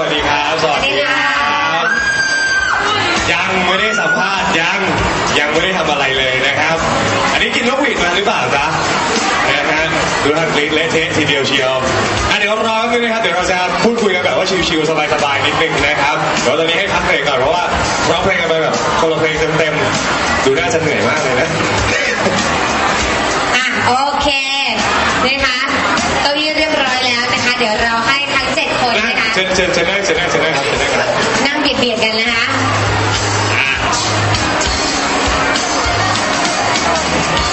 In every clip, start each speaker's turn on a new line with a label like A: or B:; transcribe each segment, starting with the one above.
A: สวัสดีครับ สวัสดีครับยังไม่ได้สัมภาษณ์ยังยังไม่ได้ทำอะไรเลยนะครับ อันนี้กินลูกหวีดมาหรือเปล่าจ๊ะนะฮะดูท่านกรี๊ดเละเทะทีเดียวเชียวอะเดี๋ยวรอแป๊บนึงนะครับเดี๋ยวเราจะพูดคุยกันแบบว่าชิวๆสบายๆนิดนึงนะครับเดี๋ยวตอนนี้ให้พักเบรกก่อนเพราะว่าร้องเพลงกันไปแบบคนละเพลงเต็มๆดูน่าจะเหนื่อยมากเลยนะ
B: อะโอเคนะคะเก้าอี้เรียบร้อยแล้วนะคะ เดี๋ยวเรา
A: ชิญเชิญเชิญนั่งเชิญนั่งเชิญนั่งครับเชิญนั่งครับ
B: นั่งเบียดเบียดๆกันนะคะ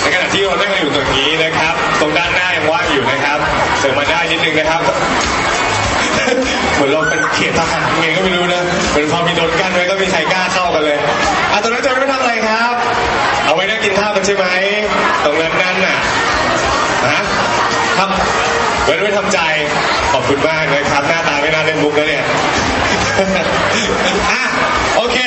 A: ในขณะที่เรานั่งกันอยู่ตรงนี้นะครับ ตรงด้านหน้ายังว่างอยู่นะครับ เสริมมาได้นิดนึงนะครับ เหมือนเราเป็นเขตทหารไงก็ไม่รู้นะ เหมือนพอมีโดนกั้นไว้ก็มีใครกล้าเข้ากันเลยอะตรงนั้นจะไม่ทำอะไรครับ เอาไว้นั่งกินข้าวกันใช่ไหม ตรงนั้น ไว้ไว้ทำใจขอบคุณมากนะครับ หน้าตาไม่น่าเล่นมุกแล้วเนี่ยอะโอเค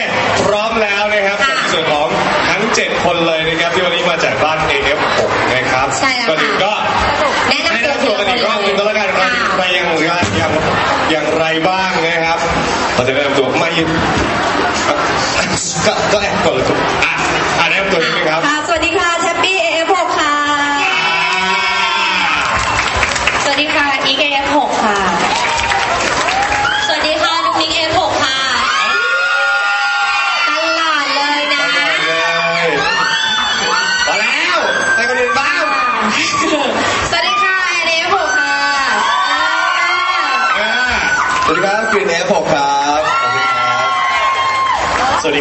A: พร้อมแล้วนะครับ
B: ค่ะ
A: ในส่วนของทั้ง 7 คนเลยนะครับที่วันนี้มาจากบ้าน AF6 นะครับ
B: ใช่แล้ว
A: ก่อนอื่น
B: ค่ะ
A: ก็
B: แนะนำ
A: แนะ
B: ตัวนำที
A: ตัว
B: ละ
A: กัน
B: คน
A: อีกรอบหนึงก็แล้วกันว่า
B: ค่ะ
A: ใครยังยังยังอย่างไรบ้างนะครับเราจะแนะนำตัวไม่ก็ก็แอบก่อนเลยถูกอะ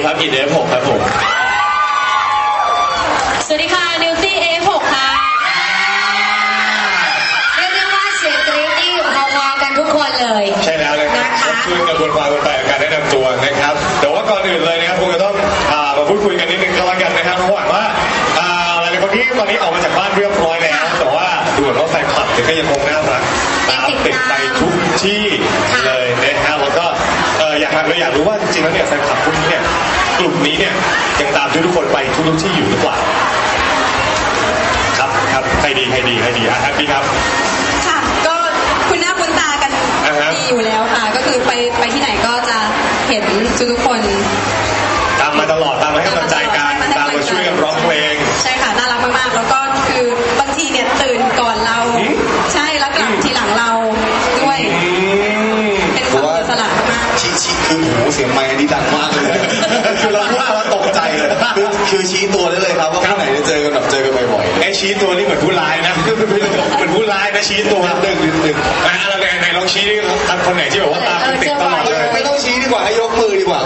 A: ครับ
C: อิน
B: เอ
D: ฟหกครับผม
C: สวัสดีค่ะนิวซี่ AF6 ค่ะ
B: เรียกได้ว่าเสียงกรี๊ดนี่พอๆกันทุกคนเลย
A: ใช่แล้วนะครับ
B: นะคะ
A: ช่วยกระบวนความกันไปกับการแนะนำตัวนะครับ แต่ว่าก่อนอื่นเลยนะครับคงจะต้องอ่ามาพูดคุยกันนิดนึงก็แล้วกันนะครับเพราะว่าอ่าหลายๆคนที่ตอนนี้ออกมาจากบ้านเรียบร้อยแล้ว แต่ว่าดูเหมือนว่าแฟนคลับเนี่ยก็ยังคงน่ารักตามติดไปทุกที่เลยนะฮะแล้วก็เอ่ออยากเราอยากรู้ว่าจ ริงๆแล้วเนี่ยแฟนคลับพวกนี้เนี่ยกลุ่มนี้เนี่ยยังตามทุกๆคนไปทุกๆที่อยู่หรือเปล่าครับครับใครดีใครดีใครดีอะแฮปปี้ครับ
C: ค่ะก็คุณหน้าคุณตากัน
A: อ่าฮะ
C: ดีอยู่แล้วค่ะ ก็คือไปไปที่ไหนก็จะเห็นทุกๆคน
A: ตามมาตลอดตามมาให้กำลังใจ ชี้
C: ชี้คือ
A: หู
C: เสีย
D: งไมค์อันนี้ดังมากเลยคือเราพูดแล้วตกใจเลยคือคือชี้ตัวได้เลยครับว่าที่ไหนจะเจอกันแบบเจอกันบ่อยๆ
A: ไอ้ชี้ตัวนี่เหมือนผู้ร้ายนะเหมือนผู้ร้ายนะชี้ตัว
D: นิดนึงนิดนึง
A: อะเราไหนไหนลองชี้ดิครับคนไหนที่แบบว่าตามติดตลอดเลย
D: ไม่ต้องชี้ดีกว่าให้ยกมือดีกว่า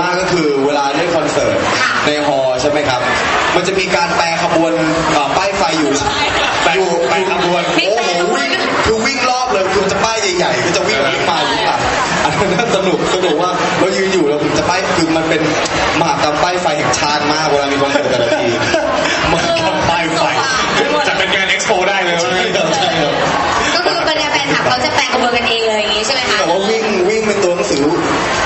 D: มากก็คือเวลาเล่นคอนเสิร์ต
B: ค่ะ
D: ในฮอลล์ใช่ไหมครับ มันจะมีการแปลขบวนเอ่อป้ายไฟอยู่
A: ไป
D: อยู่
A: ไปขบวน
D: โอ้โหวิ่งคือวิ่งรอบเลยคือจะป้ายใหญ่ๆก็จะวิ่งวิ่งมาวิ่งมาอันนั้นสนุกสนุกว่าเรายืนอยู่แล้วจะป้ายคือมันเป็นมหากรรมป้ายไฟแห่งชาติมากเวลามีคอนเสิร์ตแต่ละที
A: มันทำป้ายไฟจะเป็นงานเอ็กซ์โปได้เลย
D: ใช่ครับใช่ครับ
B: ก็คือบรรดาแฟนคลับเขาจะแปลงกระบวนกันเองเลยอย่างงี้ใช่ไหมคะ
D: แต่ว่าวิ่งวิ่งเป็นตัวหนังสือ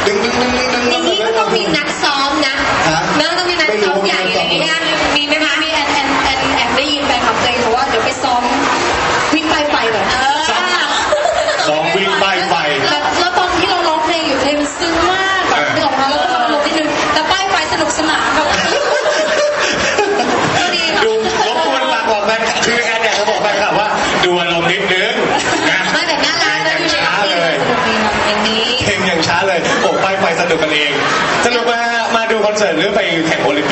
D: ดึงดึงดึงดึงดึง
B: อย่างนี้ก็ต้องมีนัดซ้อมนะ
D: ฮะ
B: เนอะต้องมีนัดซ้อมใหญ่อะไรอย่างเงี้ยมีไหมคะ
C: มีแอนแอนแอนแอบได้ยินแฟนคลับตัวเองบอกว่าเดี๋ยวไปซ้อมวิ่งไปไฟหน่อย
B: เออ
A: ซ้อมวิ่งป้ายไฟ
C: แล้วแล้วตอนที่เราร้องเพลงอยู่เพลงมันซึ้งมากแบบนึกออกมาแล้วก็ทำลงนิดนึงแต่ป้ายไฟสนุกสนานแบบ
B: ก็ดีค่ะ
A: ดู ปิ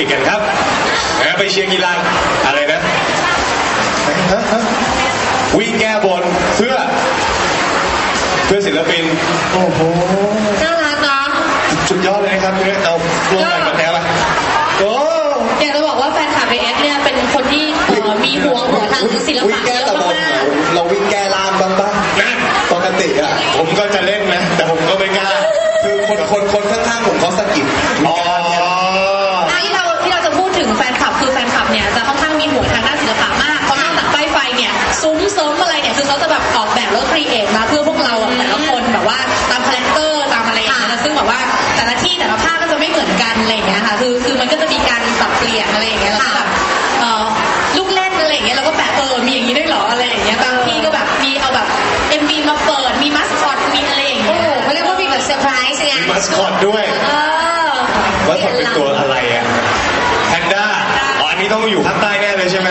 A: กกันครับนะไปเชียร์กีฬาอะไรนะฮะฮะวิ่งแก้บนเพื่อ เพื่อศิลปิน โอ้โห
B: น่ารักเนาะ
A: สุดยอดเลยนะครับเนี่ยเอาร่วมกันกับแท้ละโอ้
C: อยากจะบอกว่าแฟนคลับเอสเนี่ยเป็นคนที่เอ่อมีหัวหัวทางศิล
D: วิ่ง
C: ปะ
D: แก้
C: เยอะ
D: ตะบน
C: มาก
D: เราวิ่งแก้ล่ามบ้างบ้าง
A: นั่น
D: ปกติอะ
A: ผมก็จะเล่นนะ แต่ผมก็ไม่กล้า
D: คือคนคนคนข้างๆผมเขาสะกิด
A: อ๋อ
C: แบบออกแบบแล้วครีเอทมาเพื่อพวกเราอะแต่ละคนแบบว่าตามคาแรคเตอร์ตามอะไรอย่างเงี้ยนะซึ่งแบบว่าแต่ละที่แต่ละภาคก็จะไม่เหมือนกันอะไรอย่างเงี้ยค่ะคือคือมันก็จะมีการปรับเปลี่ยนอะไรอย่างเงี้ยแล้วก็แบบเอ่อลูกเล่นอะไรอย่างเงี้ยเราก็แบบเออมีอย่างนี้ด้วยเหรออะไรอย่างเงี้ยบางที่ก็แบบมีเอาแบบ MV มาเปิดมีมัสคอตมีอะไรอย่าง
B: โอ้
C: เงี้ย
B: โหเขาเรียกว่ามีแบบเซอร์ไพรส์ไง
A: มีมัสคอตด้วย
C: เออ
A: มัสคอตเป็นตัวอะไรอะแพนด้าอ๋ออันนี้ต้องอยู่ภาคใต้แน่เลยใช่ไหม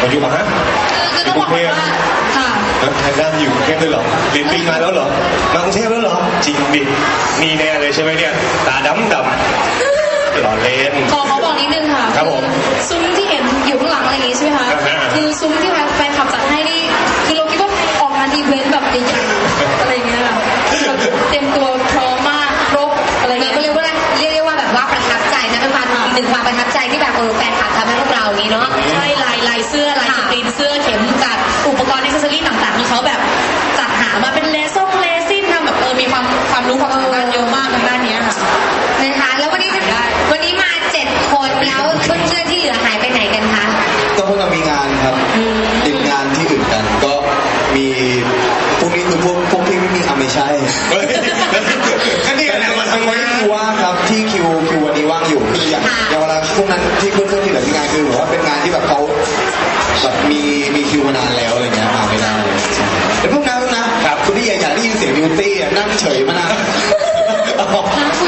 A: มาอยู่มาฮะ
C: คือ ต้องบอกว่าค่ะ
A: แล้วแพนด้ามาอยู่กรุงเทพด้วยเหรอเรียนปีมาแล้วเหรอมากรุงเทพแล้วเหรอ จริงดินี่แน่เลยใช่ไหมเนี่ย ตาดำดำหล่อเล่น
C: ขอขอบอกนิดนึงค่ะ
A: ครับผม
C: ซุ้มที่เห็นอยู่ข้างหลังอะไรอย่างงี้ใช่ไหมคะ
A: อ่าฮะ
C: คือซุ้มที่แฟนคลับจัดให้นี่ คือเราคิดว่าออกงานอีเวนต์แบบใหญ่ๆอะไรอย่างเงี้ยค่ะา
B: ที่นคิวว่า
C: งครั
D: บที่คิวคิววันนี้ว่างอยู่คืออย่างอย่างเวลาพวกนั้นที่เพื่อนๆที่เหลือที่งานคือแบบว่าเป็นงานที่แบบเขาแบบมีมีคิวมานานแล้วอะไรเงี้ยมาไม่ได้ใช่แต่พวกนั้นนะครับคุณที่อยากได้ยินเสียงนิวตี้อะนั่งเฉยมานาน
C: คุย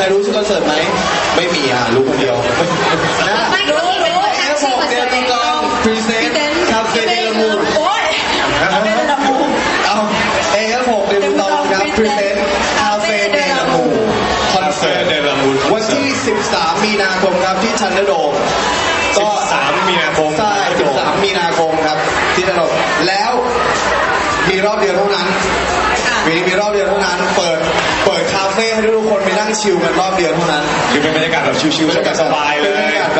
C: คร
A: รู้
C: ชื่อคอนเสิร์ต
D: ไหม ไม่มีอะรู้คนเดียวนะ
B: ไม่ก็มีเป็นคน
D: เอ
B: ตั้ง
D: ฟ
B: ชื่อ
D: ก
B: อน
D: เดื
B: เสิ
D: อ
B: ร์
D: น
B: ต
D: มังพรีเซนต์คาเฟ่เดลมูน
C: โอ้ยเฟ่เดลมู
D: เอาเอฟหกเดืองครับพรีเซนต์คาเฟ่เดลมูนคอน
A: เสิ
D: ร์ต
A: เดลามูน
D: วันที่ 13 มีนาคมครับที่ชันเดอร์โดม
A: ก็สามมีนาคม
D: ใช่13 มีนาคมครับที่ชันดอร์โดมแล้วมีรอบเดียวเท่านั้น มีมีรอบเดียวเท่านั้น เปิด เปิดคาเฟ่ให้ทุกคนไปนั่งชิลกันรอบเดียวเท่านั้น
A: คือเป็นบรรยากาศแบบชิลๆสบายๆเล
D: เป็นบรร
A: ย
D: ยากาศแ